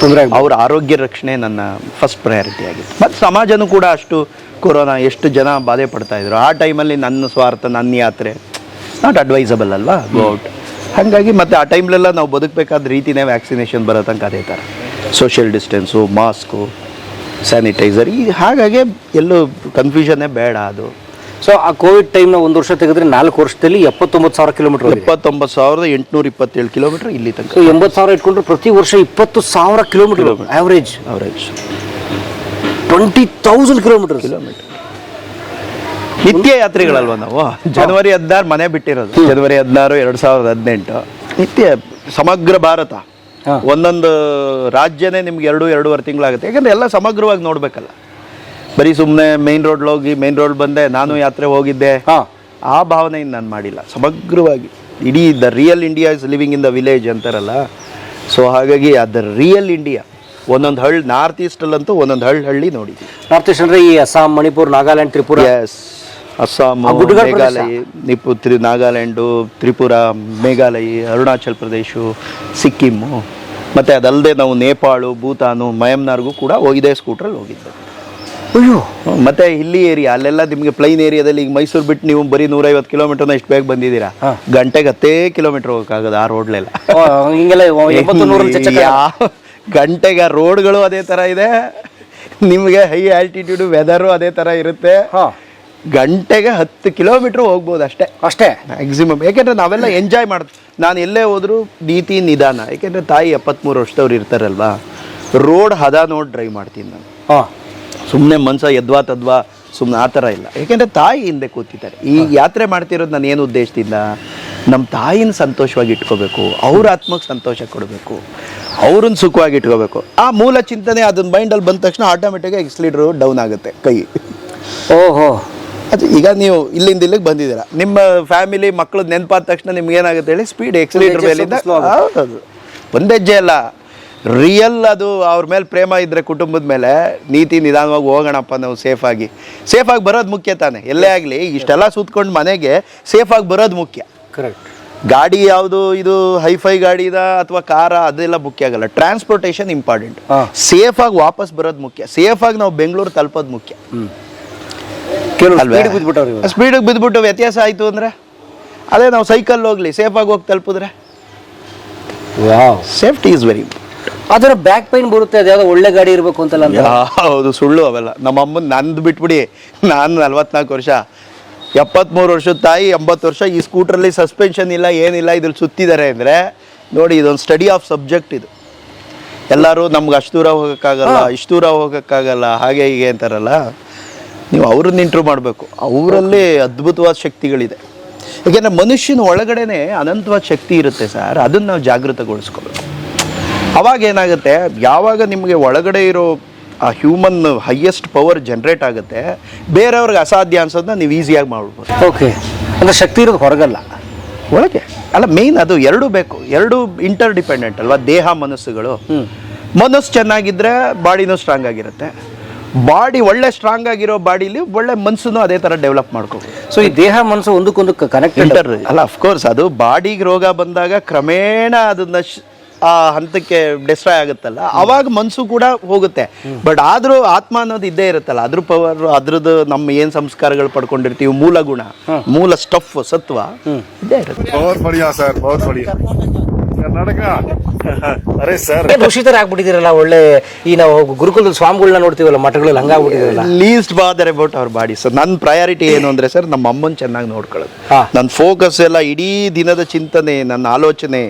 ತೊಂದರೆ ಅವ್ರ ಆರೋಗ್ಯ ರಕ್ಷಣೆ ನನ್ನ ಫಸ್ಟ್ ಪ್ರಯಾರಿಟಿ ಆಗಿತ್ತು. ಮತ್ತು ಸಮಾಜನೂ ಕೂಡ ಅಷ್ಟು ಕೊರೋನಾ ಎಷ್ಟು ಜನ ಬಾಧೆ ಪಡ್ತಾ ಇದ್ರು. ಆ ಟೈಮಲ್ಲಿ ನನ್ನ ಸ್ವಾರ್ಥ ನನ್ನ ಯಾತ್ರೆ ನಾಟ್ ಅಡ್ವೈಸಬಲ್ ಅಲ್ವಾ? ಗೋ ಔಟ್ ಹಾಗಾಗಿ ಮತ್ತು ಆ ಟೈಮ್ಲೆಲ್ಲ ನಾವು ಬದುಕಬೇಕಾದ ರೀತಿನೇ ವ್ಯಾಕ್ಸಿನೇಷನ್ ಬರೋ ತನಕ ಅದೇ ಥರ. ಸೋಷಿಯಲ್ ಡಿಸ್ಟೆನ್ಸು ಮಾಸ್ಕು ಸ್ಯಾನಿಟೈಸರ್ ಈ ಹಾಗಾಗಿ ಎಲ್ಲೂ ಕನ್ಫ್ಯೂಷನ್ನೇ ಬೇಡ ಅದು. ಸೊ ಆ ಕೋವಿಡ್ ಟೈಮ್ನ ಒಂದು ವರ್ಷ ತೆಗೆದ್ರೆ ನಾಲ್ಕು ವರ್ಷದಲ್ಲಿ ಎಪ್ಪತ್ತೊಂಬತ್ತು ಸಾವಿರ ಕಿಲೋಮೀಟರ್ ಇಪ್ಪತ್ತೊಂಬತ್ತು ಎಪ್ಪತ್ತೊಂಬತ್ತು ಸಾವಿರದ ಎಂಟುನೂರ ಇಪ್ಪತ್ತೇಳು ಕಿಲೋಮೀಟರ್ ಇಲ್ಲಿ ತನಕ. ಸೊ ಎಂಬತ್ತು ಸಾವಿರ ಇಟ್ಕೊಂಡ್ರೆ ಪ್ರತಿ ವರ್ಷ ಇಪ್ಪತ್ತು ಸಾವಿರ kilometre average average twenty thousand kilometre kilometre ನಿತ್ಯ ಯಾತ್ರೆಗಳಲ್ವ ನಾವು? ಜನವರಿ ಹದಿನಾರು ಮನೆ ಬಿಟ್ಟಿರೋದು. ಜನವರಿ ಹದಿನಾರು ಎರಡು ಸಾವಿರದ ಹದಿನೆಂಟು. ನಿತ್ಯ ಸಮಗ್ರ ಭಾರತ. ಒಂದೊಂದು ರಾಜ್ಯನೇ ನಿಮ್ಗೆ ಎರಡು ಎರಡೂವರೆ ತಿಂಗಳಾಗುತ್ತೆ. ಯಾಕಂದರೆ ಎಲ್ಲ ಸಮಗ್ರವಾಗಿ ನೋಡಬೇಕಲ್ಲ. ಬರೀ ಸುಮ್ಮನೆ ಮೇನ್ ರೋಡ್ ಹೋಗಿ ಮೇನ್ ರೋಡ್ ಬಂದೆ ನಾನು ಯಾತ್ರೆ ಹೋಗಿದ್ದೆ. ಆ ಭಾವನೆಯಿಂದ ನಾನು ಮಾಡಿಲ್ಲ. ಸಮಗ್ರವಾಗಿ. ಇಡೀ the real India is living in the village ಅಂತಾರಲ್ಲ. ಸೊ ಹಾಗಾಗಿ ಅದ ರಿಯಲ್ ಇಂಡಿಯಾ ಒಂದೊಂದು ಹಳ್ಳಿ ನಾರ್ತ್ ಈಸ್ಟಲ್ಲಂತೂ ಒಂದೊಂದು ಹಳ್ಳಿ ಹಳ್ಳಿ ನೋಡಿದ್ದೀವಿ ನಾರ್ತ್ ಈಸ್ಟ್ ಅಂದ್ರೆ ಈ ಅಸ್ಸಾಂ ಮಣಿಪುರ್ ನಾಗಾಲ್ಯಾಂಡ್ ತ್ರಿಪುರ? ಎಸ್ ಅಸ್ಸಾಂ ಮೇಘಾಲಯ ನಿಪ್ಪು ತ್ರಿ ನಾಗಾಲ್ಯಾಂಡು ತ್ರಿಪುರ ಮೇಘಾಲಯ ಅರುಣಾಚಲ್ ಪ್ರದೇಶ ಸಿಕ್ಕಿಮ್ಮು ಮತ್ತು ಅದಲ್ಲದೆ ನಾವು ನೇಪಾಳು ಭೂತಾನು ಮಯಮ್ನಾರ್ಗೂ ಕೂಡ ಹೋಗಿದೆ ಸ್ಕೂಟ್ರಲ್ಲಿ ಹೋಗಿದ್ದೆ. ಅಯ್ಯೋ. ಮತ್ತೆ ಇಲ್ಲಿ ಏರಿಯಾ ಅಲ್ಲೆಲ್ಲ ನಿಮಗೆ ಪ್ಲೈನ್ ಏರಿಯಾದಲ್ಲಿ ಈಗ ಮೈಸೂರು ಬಿಟ್ಟು ನೀವು ಬರೀ ನೂರೈವತ್ತು ಕಿಲೋಮೀಟರ್ನ ಎಷ್ಟು ಬೇಗ ಬಂದಿದ್ದೀರಾ. ಗಂಟೆಗೆ ಹತ್ತೇ ಕಿಲೋಮೀಟರ್ ಹೋಗೋಕ್ಕಾಗದು ಆ ರೋಡ್ಲೆಲ್ಲ ಯಾವ ಗಂಟೆಗೆ ರೋಡ್ಗಳು ಅದೇ ಥರ ಇದೆ. ನಿಮಗೆ ಹೈ ಆಲ್ಟಿಟ್ಯೂಡ್ ವೆದರು ಅದೇ ಥರ ಇರುತ್ತೆ. ಹಾಂ. ಗಂಟೆಗೆ ಹತ್ತು ಕಿಲೋಮೀಟ್ರ್ ಹೋಗ್ಬೋದು ಅಷ್ಟೇ. ಅಷ್ಟೇ? ಮ್ಯಾಕ್ಸಿಮಮ್ ಯಾಕೆಂದ್ರೆ ನಾವೆಲ್ಲ ಎಂಜಾಯ್ ಮಾಡ್ ನಾನು ಎಲ್ಲೇ ಹೋದರೂ ನೀತಿ ನಿಧಾನ. ಯಾಕೆಂದ್ರೆ ತಾಯಿ ಎಪ್ಪತ್ತ್ಮೂರು ವರ್ಷದವ್ರು ಇರ್ತಾರಲ್ವಾ? ರೋಡ್ ಹದ ನೋಡಿ ಡ್ರೈವ್ ಮಾಡ್ತೀನಿ ನಾನು. ಹಾಂ. ಸುಮ್ಮನೆ ಮನ್ಸ ಎದ್ವಾ ತದ್ವಾ ಸುಮ್ಮನೆ ಆ ಥರ ಇಲ್ಲ. ಯಾಕೆಂದ್ರೆ ತಾಯಿ ಹಿಂದೆ ಕೂತಿದ್ದಾರೆ. ಈ ಯಾತ್ರೆ ಮಾಡ್ತಿರೋದು ನಾನು ಏನು ಉದ್ದೇಶದಿಂದ? ನಮ್ಮ ತಾಯಿನ ಸಂತೋಷವಾಗಿ ಇಟ್ಕೋಬೇಕು. ಅವ್ರ ಆತ್ಮಕ್ಕೆ ಸಂತೋಷ ಕೊಡಬೇಕು. ಅವ್ರನ್ನ ಸುಖವಾಗಿ ಇಟ್ಕೋಬೇಕು. ಆ ಮೂಲ ಚಿಂತನೆ ಅದನ್ನ ಮೈಂಡಲ್ಲಿ ಬಂದ ತಕ್ಷಣ ಆಟೋಮೆಟಿಕ್ಕಾಗಿ ಎಕ್ಸ್ಲೀಡ್ರು ಡೌನ್ ಆಗುತ್ತೆ ಕೈ. ಓಹೋ. ಅದು ಈಗ ನೀವು ಇಲ್ಲಿಂದ ಇಲ್ಲಿಗೆ ಬಂದಿದ್ದೀರಾ. ನಿಮ್ಮ ಫ್ಯಾಮಿಲಿ ಮಕ್ಕಳು ನೆನಪಾದ ತಕ್ಷಣ ನಿಮ್ಗೆ ಏನಾಗುತ್ತೆ ಹೇಳಿ ಸ್ಪೀಡ್ ಎಕ್ಸಿಲೇಟರ್ ಮೇಲಿಂದ. ಹೌದದು. ಒಂದು ಹೆಜ್ಜೆ ಅಲ್ಲ. ರಿಯಲ್ ಅದು ಅವ್ರ ಮೇಲೆ ಪ್ರೇಮ ಇದ್ರೆ ಕುಟುಂಬದ ಮೇಲೆ ನೀತಿ ನಿಧಾನವಾಗಿ ಹೋಗೋಣಪ್ಪ ನಾವು ಸೇಫಾಗಿ ಸೇಫಾಗಿ ಬರೋದು ಮುಖ್ಯ ತಾನೆ. ಎಲ್ಲೇ ಆಗಲಿ ಇಷ್ಟೆಲ್ಲ ಸುತ್ಕೊಂಡು ಮನೆಗೆ ಸೇಫಾಗಿ ಬರೋದು ಮುಖ್ಯ. ಕರೆಕ್ಟ್ ಗಾಡಿ ಯಾವುದು ಇದು ಹೈಫೈ ಗಾಡಿದಾ ಅಥವಾ ಕಾರ ಅದೆಲ್ಲ ಮುಖ್ಯ ಆಗಲ್ಲ. Transportation important. ಸೇಫಾಗಿ ವಾಪಸ್ ಬರೋದು ಮುಖ್ಯ. ಸೇಫಾಗಿ ನಾವು ಬೆಂಗಳೂರು ತಲುಪೋದು ಮುಖ್ಯ. ಕೆಲವು? ಸ್ಪೀಡ್ ಸ್ಪೀಡಿಗೆ ಬಿದ್ದುಬಿಟ್ಟು ವ್ಯತ್ಯಾಸ ಆಯ್ತು ಅಂದ್ರೆ ಅದೇ ನಾವು ಸೈಕಲ್ ಹೋಗ್ಲಿ ಸೇಫಾಗಿ ಹೋಗಿ ತಲುಪಿದ್ರೆ. ಸೇಫ್ಟಿ ಇಸ್ ವೆರಿ ಅದರ ಬ್ಯಾಕ್ ಪೈನ್ ಬರುತ್ತೆ ಅದು ಯಾವುದೋ ಒಳ್ಳೆ ಗಾಡಿ ಇರಬೇಕು ಅಂತಲ್ಲ ಅಂತ. ಹೌದು ಸುಳ್ಳು ಅವೆಲ್ಲ. ನಮ್ಮ ಅಮ್ಮನ ನಂದು ಬಿಟ್ಬಿಡಿ. ನಾನು ನಲ್ವತ್ನಾಲ್ಕು ವರ್ಷ. ಎಪ್ಪತ್ತ್ಮೂರು ವರ್ಷದ ತಾಯಿ ಎಂಬತ್ತು ವರ್ಷ ಈ ಸ್ಕೂಟ್ರಲ್ಲಿ ಸಸ್ಪೆನ್ಷನ್ ಇಲ್ಲ ಏನಿಲ್ಲ ಇದ್ರಲ್ಲಿ ಸುತ್ತಿದ್ದಾರೆ ಅಂದರೆ ನೋಡಿ ಇದೊಂದು ಸ್ಟಡಿ ಆಫ್ ಸಬ್ಜೆಕ್ಟ್ ಇದು. ಎಲ್ಲರೂ ನಮ್ಗೆ ಅಷ್ಟು ದೂರ ಹೋಗೋಕ್ಕಾಗಲ್ಲ ಇಷ್ಟು ದೂರ ಹೋಗೋಕ್ಕಾಗಲ್ಲ ಹಾಗೆ ಹೀಗೆ ಅಂತಾರಲ್ಲ. ನೀವು ಅವ್ರನ್ನ ಇಂಟ್ರೂ ಮಾಡಬೇಕು. ಅವರಲ್ಲಿ ಅದ್ಭುತವಾದ ಶಕ್ತಿಗಳಿದೆ. ಯಾಕೆಂದರೆ ಮನುಷ್ಯನ ಒಳಗಡೆನೆ ಅನಂತವಾದ ಶಕ್ತಿ ಇರುತ್ತೆ ಸರ್. ಅದನ್ನು ನಾವು ಜಾಗೃತಗೊಳಿಸ್ಕೋಬೇಕು. ಅವಾಗ ಏನಾಗುತ್ತೆ? ಯಾವಾಗ ನಿಮಗೆ ಒಳಗಡೆ ಇರೋ ಆ ಹ್ಯೂಮನ್ ಹೈಯೆಸ್ಟ್ ಪವರ್ ಜನ್ರೇಟ್ ಆಗುತ್ತೆ ಬೇರೆಯವ್ರಿಗೆ ಅಸಾಧ್ಯ ಅನ್ಸೋದನ್ನ ನೀವು ಈಸಿಯಾಗಿ ಮಾಡ್ಬೋದು. ಓಕೆ ಅಂದರೆ ಶಕ್ತಿ ಇರೋದು ಹೊರಗಲ್ಲ. ಒಳಗೆ. ಅಲ್ಲ ಮೇಯ್ನ್ ಅದು ಎರಡೂ ಬೇಕು. ಎರಡು ಇಂಟರ್ ಡಿಪೆಂಡೆಂಟ್ ಅಲ್ವಾ? ದೇಹ ಮನಸ್ಸುಗಳು. ಮನಸ್ಸು ಚೆನ್ನಾಗಿದ್ರೆ ಬಾಡಿನೂ ಸ್ಟ್ರಾಂಗ್ ಆಗಿರುತ್ತೆ. ಬಾಡಿ ಒಳ್ಳೆ ಸ್ಟ್ರಾಂಗ್ ಆಗಿರೋ ಬಾಡಿಲಿ ಒಳ್ಳೆ ಮನಸ್ಸನ್ನು ಅದೇ ತರ ಡೆವಲಪ್ ಮಾಡ್ಕೋಬೇಕು ಸೊ ಈ ದೇಹ ಮನಸ್ಸು ಒಂದಕ್ಕೊಂದು ಕನೆಕ್ಟ್ ಇಂಟರ್ ಅಲ್ಲ? ಅಫ್ಕೋರ್ಸ್ ಅದು ಬಾಡಿಗೆ ರೋಗ ಬಂದಾಗ ಕ್ರಮೇಣ ಅದನ್ನ ಆ ಹಂತಕ್ಕೆ ಡಿಸ್ಟ್ರಾಯ್ ಆಗುತ್ತಲ್ಲ? ಅವಾಗ ಮನಸ್ಸು ಕೂಡ ಹೋಗುತ್ತೆ. ಬಟ್ ಆದ್ರೂ ಆತ್ಮ ಅನ್ನೋದು ಇದ್ದೇ ಇರುತ್ತಲ್ಲ? ಅದ್ರ ಪವರ್ ಅದ್ರದ್ದು ನಮ್ಮ ಏನ್ ಸಂಸ್ಕಾರಗಳು ಪಡ್ಕೊಂಡಿರ್ತೀವಿ? ಮೂಲ ಗುಣ ಮೂಲ ಸ್ಟಫ್ ಸತ್ವ ಇದ್ದೇ ಇರುತ್ತೆ. ಕರ್ನಾಟಕ. ಅರೆ ಸರ್. ಭೂಷಿತರಾಗ್ಬಿಟ್ಟಿದ್ದೀರಲ್ಲ ಒಳ್ಳೆ ಈ ನಾವು ಗುರುಕುಲದ ಸ್ವಾಮಿಗಳನ್ನ ನೋಡ್ತೀವಲ್ಲ ಮಠಗಳಲ್ಲಿ ಹಂಗಾಗ್ಬಿಟ್ಟಿದ್ದೀರಲ್ಲ? ಲೀಸ್ಟ್ ಬಾದರ್ ಅಬೌಟ್ ಅವ್ರ ಬಾಡಿ. ಸರ್ ನನ್ನ ಪ್ರಯಾರಿಟಿ ಏನು ಅಂದ್ರೆ ಸರ್ ನಮ್ಮ ಅಮ್ಮನ್ ಚೆನ್ನಾಗಿ ನೋಡ್ಕೊಳ್ಳೋದು. ನನ್ನ ಫೋಕಸ್ ಎಲ್ಲ ಇಡೀ ದಿನದ ಚಿಂತನೆ ನನ್ನ ಆಲೋಚನೆ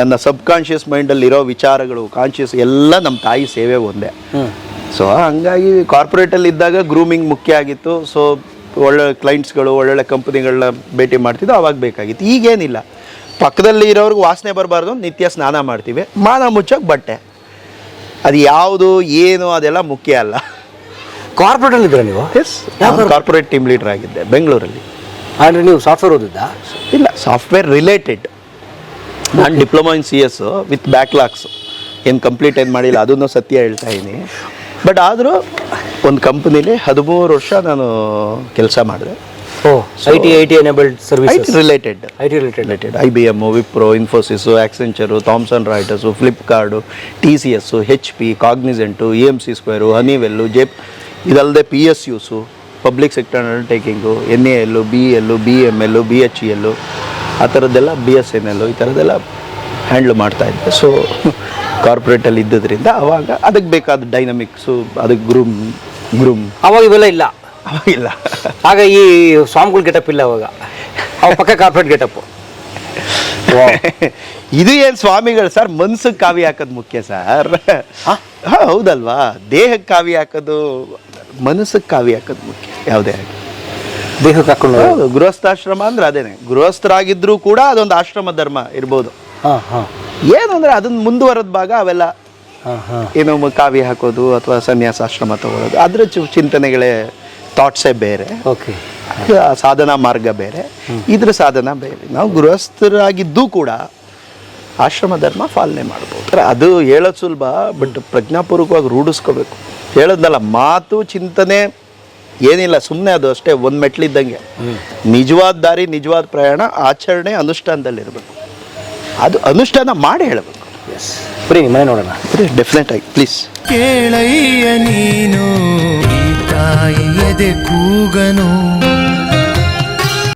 ನನ್ನ ಸಬ್ ಮೈಂಡ್ ಮೈಂಡಲ್ಲಿ ಇರೋ ವಿಚಾರಗಳು ಕಾನ್ಶಿಯಸ್ ಎಲ್ಲ ನಮ್ಮ ತಾಯಿ ಸೇವೆ ಒಂದೇ. ಸೊ ಹಂಗಾಗಿ ಕಾರ್ಪೊರೇಟ್ ಅಲ್ಲಿ ಇದ್ದಾಗ ಗ್ರೂಮಿಂಗ್ ಮುಖ್ಯ ಆಗಿತ್ತು. ಸೊ ಒಳ್ಳೆ ಕ್ಲೈಂಟ್ಸ್ಗಳು ಒಳ್ಳೊಳ್ಳೆ ಕಂಪನಿಗಳನ್ನ ಭೇಟಿ ಮಾಡ್ತಿದ್ದು ಅವಾಗ ಬೇಕಾಗಿತ್ತು. ಈಗೇನಿಲ್ಲ. ಪಕ್ಕದಲ್ಲಿ ಇರೋರ್ಗೆ ವಾಸನೆ ಬರಬಾರ್ದು ನಿತ್ಯ ಸ್ನಾನ ಮಾಡ್ತೀವಿ. ಮಾನ ಮುಚ್ಚೋಕೆ ಬಟ್ಟೆ. ಅದು ಯಾವುದು ಏನು ಅದೆಲ್ಲ ಮುಖ್ಯ ಅಲ್ಲ. ಕಾರ್ಪೊರೇಟ್ ಅಲ್ಲಿ ಇದ್ರ ನೀವು? ಎಸ್ ಕಾರ್ಪೊರೇಟ್ ಟೀಮ್ ಲೀಡರ್ ಆಗಿದ್ದೆ ಬೆಂಗಳೂರಲ್ಲಿ ಆದರೆ ನೀವು ಸಾಫ್ಟ್ವೇರ್ ಓದಿದ್ದ? ಇಲ್ಲ ಸಾಫ್ಟ್ವೇರ್ ರಿಲೇಟೆಡ್ ನಾನು diploma in C S with backlogs ಏನು ಕಂಪ್ಲೀಟ್ ಏನು ಮಾಡಿಲ್ಲ ಅದನ್ನು ಸತ್ಯ ಹೇಳ್ತಾ ಇದ್ದೀನಿ ಬಟ್ ಆದರೂ ಒಂದು ಕಂಪ್ನೀಲಿ ಹದಿಮೂರು ವರ್ಷ ನಾನು ಕೆಲಸ ಮಾಡಿದೆ. I T I T enabled service related I T related related I B M Wipro Infosys Accenture Thomson Reuters Flipkart T C S H P Cognizant E M C square Honeywell J ಇದಲ್ಲದೆ P S U public sector undertaking N A L B L B M L B H E L ಆ ಥರದ್ದೆಲ್ಲ B S N ಎಲ್ಲು ಈ ಥರದ್ದೆಲ್ಲ handle ಮಾಡ್ತಾ ಇದ್ದೆ. So ಕಾರ್ಪೊರೇಟಲ್ಲಿ ಇದ್ದದ್ರಿಂದ ಅವಾಗ ಅದಕ್ಕೆ ಬೇಕಾದ ಡೈನಮಿಕ್ಸು ಅದಕ್ಕೆ ಗ್ರೂಮ್ ಗ್ರೂಮ್ ಅವಾಗ ಇವೆಲ್ಲ ಇಲ್ಲ. ಇಲ್ಲ ಆಗ ಈ ಸ್ವಾಮಿಗಳು ಗೆಟಪ್ ಇಲ್ಲ ಅವಾಗ. ಅವಾಗ ಪಕ್ಕ ಕಾರ್ಪೊರೇಟ್ ಗೆಟಪ್ ಇದು ಏನ್ ಸ್ವಾಮಿಗಳು ಸರ್ ಮನ್ಸಿಗೆ ಕಾವಿ ಹಾಕೋದು ಮುಖ್ಯ ಸರ್ ಹಾ? ಹೌದಲ್ವಾ? ದೇಹಕ್ಕೆ ಕಾವಿ ಹಾಕೋದು ಮನಸ್ಸಿಗೆ ಕಾವಿ ಹಾಕೋದು ಮುಖ್ಯ ಯಾವುದೇ ಆಗಿ ದೇಹಕ್ಕೆ ಹಾಕೊಂಡು ಹೌದು ಗೃಹಸ್ಥಾಶ್ರಮ ಅಂದ್ರೆ ಅದೇನೆ. ಗೃಹಸ್ಥರಾಗಿದ್ರೂ ಕೂಡ ಅದೊಂದು ಆಶ್ರಮ ಧರ್ಮ ಇರ್ಬೋದು. ಏನಂದ್ರೆ ಹಾಂ. ಏನು ಅಂದ್ರೆ ಅದನ್ನ ಮುಂದುವರೆದ ಭಾಗ ಅವೆಲ್ಲ ಹಾಂ ಹಾಂ. ಏನೋ ಕಾವಿ ಹಾಕೋದು ಅಥವಾ ಸನ್ಯಾಸ ಆಶ್ರಮ ತಗೊಳ್ಳೋದು ಅದ್ರ ಚು- ಚಿಂತನೆಗಳೇ ಥಾಟ್ಸೇ ಬೇರೆ. ಓಕೆ ಆ ಸಾಧನಾ ಮಾರ್ಗ ಬೇರೆ. ಇದ್ರ ಸಾಧನ ಬೇರೆ. ನಾವು ಗೃಹಸ್ಥರಾಗಿದ್ದು ಕೂಡ ಆಶ್ರಮ ಧರ್ಮ ಪಾಲನೆ ಮಾಡ್ಬೋದು. ಅದು ಹೇಳೋದು ಸುಲಭ ಬಟ್ ಪ್ರಜ್ಞಾಪೂರ್ವಕವಾಗಿ ರೂಢಿಸ್ಕೋಬೇಕು. ಹೇಳೋದಲ್ಲ ಮಾತು ಚಿಂತನೆ ಏನಿಲ್ಲ ಸುಮ್ಮನೆ ಅದು ಅಷ್ಟೇ ಒಂದು ಮೆಟ್ಲಿದ್ದಂಗೆ. ನಿಜವಾದ ದಾರಿ ನಿಜವಾದ ಪ್ರಯಾಣ ಆಚರಣೆ ಅನುಷ್ಠಾನದಲ್ಲಿರಬೇಕು. ಅದು ಅನುಷ್ಠಾನ ಮಾಡಿ ಹೇಳಬೇಕು. ಎಸ್ ಬರೀ ಮನೆ ನೋಡೋಣ. ಡೆಫಿನೆಟ್ ಆಗಿ ಪ್ಲೀಸ್ ಕೇಳಯ್ಯ ನೀನು. ಈ ತಾಯಿ ಎದೆ ಕೂಗನು.